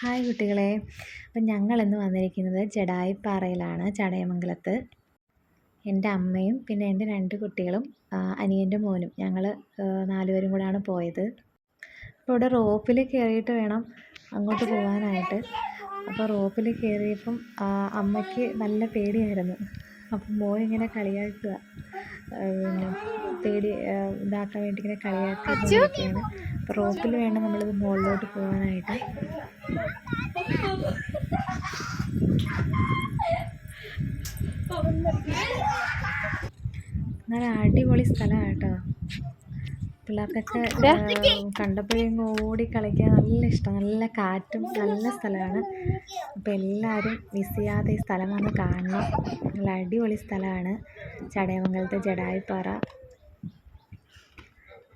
Hi കുട്ടികളെ. അപ്പം ഞങ്ങളിന്ന് വന്നിരിക്കുന്നത് ജഡായിപ്പാറയിലാണ് ചടയമംഗലത്ത്. എന്റെ അമ്മയും പിന്നെ എന്റെ രണ്ട് കുട്ടികളും അനിയന്റെ മോനും. ഞങ്ങൾ നാലുപേരും കൂടെയാണ് പോയത്. അപ്പോൾ ഇവിടെ റോപ്പിൽ കയറിയിട്ട് വേണം അങ്ങോട്ട് പോകാനായിട്ട്. അപ്പോൾ റോപ്പിൽ കയറിയപ്പം അമ്മയ്ക്ക് നല്ല പേടിയായിരുന്നു. അപ്പം മോൻ ഇങ്ങനെ കളിയാക്കുക. പിന്നെ തേടി ഇതാക്കാൻ വേണ്ടി ഇങ്ങനെ കളിയാക്കിയാണ് അപ്പോൾ റോപ്പിൽ വേണം നമ്മളിത് മുകളിലോട്ട് പോകാനായിട്ട്. നല്ല അടിപൊളി സ്ഥലമാണ് കേട്ടോ. പിള്ളേർക്കൊക്കെ കണ്ടപ്പോഴേങ്ങ് ഓടി കളിക്കാൻ നല്ല ഇഷ്ടം. നല്ല കാറ്റും നല്ല സ്ഥലമാണ്. അപ്പോൾ എല്ലാവരും മിസ് ചെയ്യാതെ ഈ സ്ഥലം വന്ന് കാണണം. നല്ല അടിപൊളി സ്ഥലമാണ്. ചടയമംഗലത്തെ ജഡായിപ്പാറ.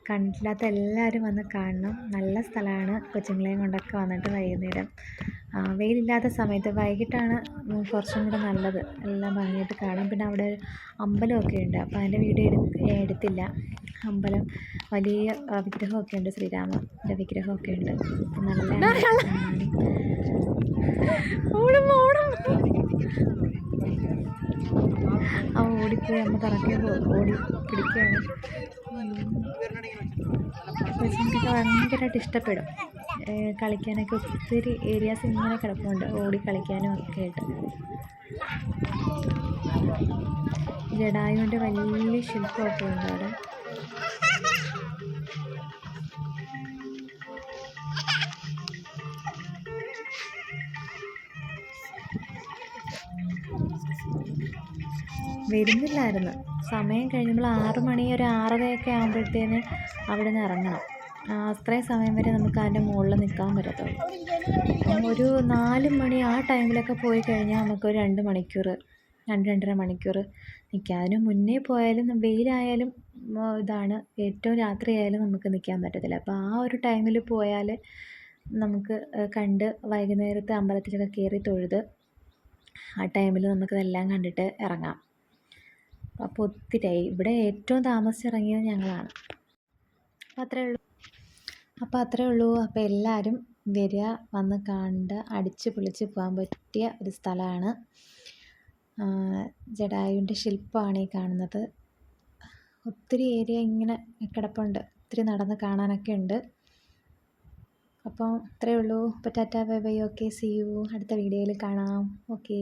കണ്ടില്ലാത്ത എല്ലാവരും വന്ന് കാണണം. നല്ല സ്ഥലമാണ്. കൊച്ചുങ്ങളെയും കൊണ്ടൊക്കെ വന്നിട്ട് വൈകുന്നേരം. വെയിലില്ലാത്ത സമയത്ത് വൈകിട്ടാണ് കുറച്ചും കൂടെ നല്ലത്. എല്ലാം ഭംഗിയായിട്ട് കാണാം. പിന്നെ അവിടെ അമ്പലമൊക്കെ ഉണ്ട്. അപ്പോൾ അതിന്റെ വീഡിയോ എടുത്തില്ല. അമ്പലം. വലിയ വിഗ്രഹമൊക്കെ ഉണ്ട്. ശ്രീരാമന്റെ വിഗ്രഹമൊക്കെ ഉണ്ട്. നല്ല ആ ഓടിപ്പോയി. അമ്മ തറക്കെ ഓടി പിടിക്കുകയാണ്. കൊച്ചിനൊക്കെ ഭയങ്കരമായിട്ട് ഇഷ്ടപ്പെടും. കളിക്കാനൊക്കെ ഒത്തിരി ഏരിയാസ് ഇങ്ങനെ കിടപ്പുണ്ട്. ഓടി കളിക്കാനും ഒക്കെ ആയിട്ട്. ജഡായുവിന്റെ വലിയ ശില്പമൊക്കെ ഉണ്ട് അവിടെ. വരുന്നില്ലായിരുന്നു. സമയം കഴിയുമ്പോൾ ആറ് മണി ഒരു ആറരയൊക്കെ ആകുമ്പോഴത്തേന് അവിടെ നിന്ന് ഇറങ്ങണം അത്രയും സമയം വരെ നമുക്ക് അതിന്റെ മുകളിൽ നിൽക്കാൻ പറ്റത്തുള്ളൂ. ഒരു നാല് മണി ആ ടൈമിലൊക്കെ പോയി കഴിഞ്ഞാൽ നമുക്ക് ഒരു രണ്ട് മണിക്കൂർ രണ്ട് രണ്ടര മണിക്കൂർ നിൽക്കാം. അതിന് മുന്നേ പോയാലും വെയിലായാലും ഇതാണ് ഏറ്റവും രാത്രിയായാലും നമുക്ക് നിൽക്കാൻ പറ്റത്തില്ല. അപ്പോൾ ആ ഒരു ടൈമിൽ പോയാൽ നമുക്ക് കണ്ട് വൈകുന്നേരത്തെ അമ്പലത്തിലൊക്കെ കയറി തൊഴുത് ആ ടൈമിൽ നമുക്കിതെല്ലാം കണ്ടിട്ട് ഇറങ്ങാം. അപ്പോൾ ഒത്തിരിയായി. ഇവിടെ ഏറ്റവും താമസിച്ചിറങ്ങിയത് ഞങ്ങളാണ്. അപ്പോൾ അത്രയേ ഉള്ളൂ. അപ്പോൾ അത്രേ ഉള്ളൂ. അപ്പോൾ എല്ലാവരും വരിക വന്ന് കണ്ട് അടിച്ച് പൊളിച്ച് പോകാൻ പറ്റിയ ഒരു സ്ഥലമാണ്. ജഡായുവിന്റെ ശില്പമാണ് ഈ കാണുന്നത്. ഒത്തിരി ഏരിയ ഇങ്ങനെ കിടപ്പുണ്ട്. ഒത്തിരി നടന്ന് കാണാനൊക്കെ ഉണ്ട്. അപ്പോൾ അത്രയേ ഉള്ളൂ. അപ്പോൾ tata bye bye. Okay see you. അടുത്ത വീഡിയോയിൽ കാണാം. ഓക്കേ.